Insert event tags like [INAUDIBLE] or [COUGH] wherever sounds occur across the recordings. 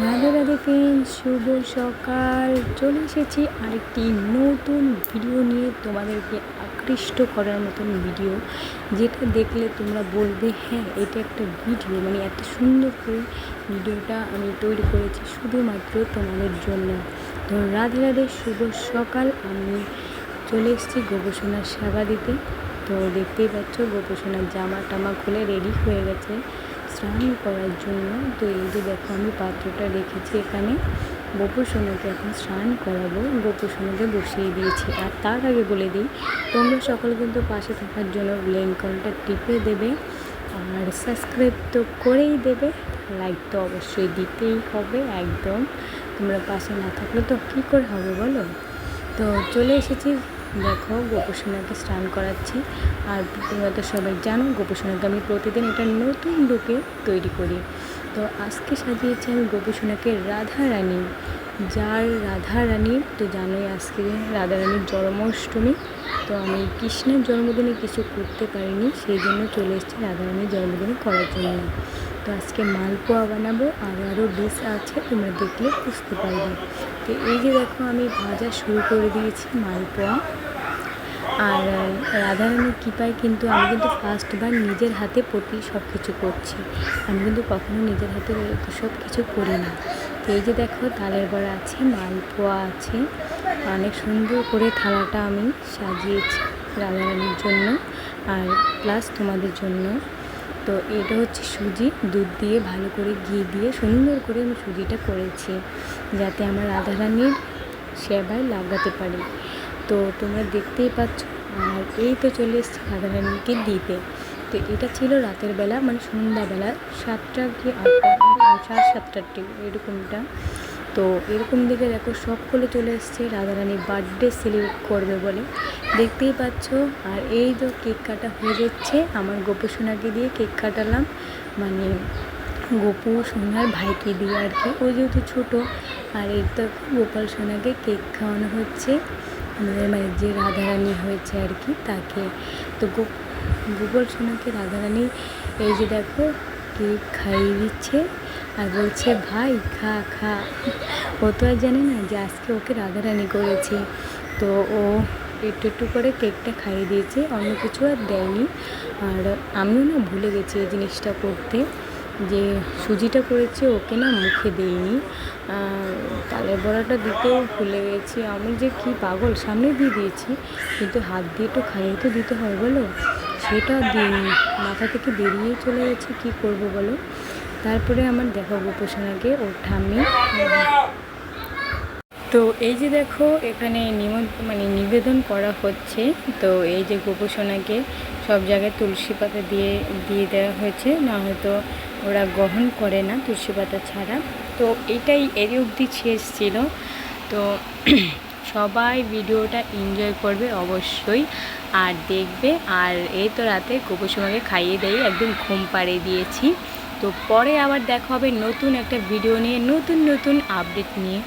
Radhe Radhe friends শুভ সকাল। চলে এসেছি আরেকটি নতুন ভিডিও নিয়ে তোমাদেরকে আকৃষ্ট করার মতন ভিডিও যেটা দেখলে তোমরা বলবে হ্যাঁ এটা একটা ভিডিও মানে এত সুন্দর করে ভিডিওটা আমি তৈরি করেছি শুধুমাত্র তোমাদের জন্য। তো রাধে রাধে, শুভ সকাল। আমি চলে এসেছি গোপসোনার সেবা দিতে। তো দেখতেই পাচ্ছ, গোপসোনার জামা টামা খুলে রেডি হয়ে গেছে। স্নান করার জন্য। তো এই যে দেখো আমি পাত্রটা রেখেছি এখানে। গোপসোনাকে এখন স্নান করাবো। গোপসোনাকে বসিয়ে দিয়েছি। আর তার আগে বলে দিই, তোমরা সকলে কিন্তু পাশে থাকার জন্য বেলকনটা টিপে দেবে। আর সাবস্ক্রাইব তো করেই দেবে। লাইক তো অবশ্যই দিতেই হবে, একদম। তোমরা পাশে না থাকলে তো কী করে হবে বলো? তো চলে এসেছি দেখো, গোপসোনাকে স্নান করাচ্ছি। আর তোমরা তো সবাই জানো, গোপসোনাকে আমি প্রতিদিন একটা নতুন রূপে তৈরি করি। তো আজকে সাজিয়েছি আমি গোপসোনাকে রাধা রানী যার রাধা রানীর তো জানোই আজকে রাধা রানীর জন্মাষ্টমী। তো আমি কৃষ্ণের জন্মদিনে কিছু করতে পারিনি, সেই জন্য চলে এসেছি রাধা রানীর জন্মদিনে করার জন্য। তো আজকে মালপোয়া বানাবো, আর আরও ডিশ আছে, তোমরা দেখলে বুঝতে পারবে। তো এই যে দেখো, আমি ভাজা শুরু করে দিয়েছি মালপোয়া আর রাধারানীর কৃপায় কিন্তু আমি কিন্তু ফার্স্টবার নিজের হাতে প্রতি সব কিছু করছি। আমি কিন্তু কখনো নিজের হাতে সব কিছু করি না। এই যে দেখো, তালের বড়া আছে, মালপোয়া আছে। অনেক সুন্দর করে থালাটা আমি সাজিয়েছি রাধারানীর জন্য আর প্লাস তোমাদের জন্য। তো এটা হচ্ছে সুজি, দুধ দিয়ে ভালো করে ঘি দিয়ে সুন্দর করে আমি সুজিটা করেছি, যাতে আমার রাধারানীর সেবায় লাগাতে পারি। তো তোমরা দেখতেই পাচ্ছ, আর এই তো চলে এসছে রাধারানীকে দিতে তো এটা ছিল রাতের বেলা মানে সন্ধ্যাবেলা সাতটা কি আটটা সাড়ে সাতটার ঠিক এরকমটা। তো এরকম দিকে দেখো সকলে চলে এসছে রাধারানীর বার্থডে সেলিব্রেট করবে বলে। দেখতেই পাচ্ছ, আর এই তো কেক কাটা হয়ে যাচ্ছে, আমার গোপু গোপসোনাকে দিয়ে কেক কাটালাম। মানে গোপু সোনার ভাইকে দিয়ে আর কি। ও যেহেতু ছোটো, আর এই তো গোপাল সোনাকে কেক খাওয়ানো হচ্ছে। আমাদের মানে যে রাধারানী হয়েছে আর কি তাকে। তো গোপাল সোনাকে রাধারানী এই যে দেখো কেক খাইয়ে দিচ্ছে আর বলছে, ভাই, খা খা। ও তো আর জানে না যে আজকে ওকে রাধারানী করেছে। তো ও একটু একটু করে কেকটা খাইয়ে দিয়েছে, অন্য কিছু আর দেয়নি। আর আমিও না ভুলে গেছি এই জিনিসটা করতে যে সুজিটা করেছে ওকে না মুখে দিইনি। তালের বড়াটা দিতেও ভুলে গেছি। আমি যে কি পাগল সামনে দিয়ে দিয়েছি। কিন্তু হাত দিয়ে একটু খাইয়ে তো দিতে হয়, বলো? সেটা দিইনি। মাথা থেকে বেরিয়ে চলে গেছে, কি করব বলো? তারপরে আমার দেখা গোপোষণাকে ওর ঠাম্মি। তো এই যে দেখো, এখানে নিমন্ত্রণ মানে নিবেদন করা হচ্ছে। তো এই যে গোপোষণাকে সব জায়গায় তুলসী পাতা দিয়ে দিয়ে দেওয়া হয়েছে। না হয়তো ওরা গ্রহণ করে না তুলসী পাতা ছাড়া। তো এটাই এরই অবধি শেষ ছিল। তো [CLEARS THROAT] সবাই ভিডিওটা এনজয় করবে অবশ্যই। আর দেখবে, আর এই তো রাতে গোপসমাকে খাইয়ে দিয়ে একদম ঘুম পাড়িয়ে দিয়েছি। তো পরে আবার দেখা হবে নতুন একটা ভিডিও নিয়ে, নতুন নতুন আপডেট নিয়ে।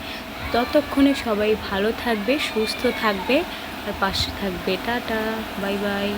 ততক্ষণে সবাই ভালো থাকবে, সুস্থ থাকবে, আর পাশে থাকবে। Tata, bye bye.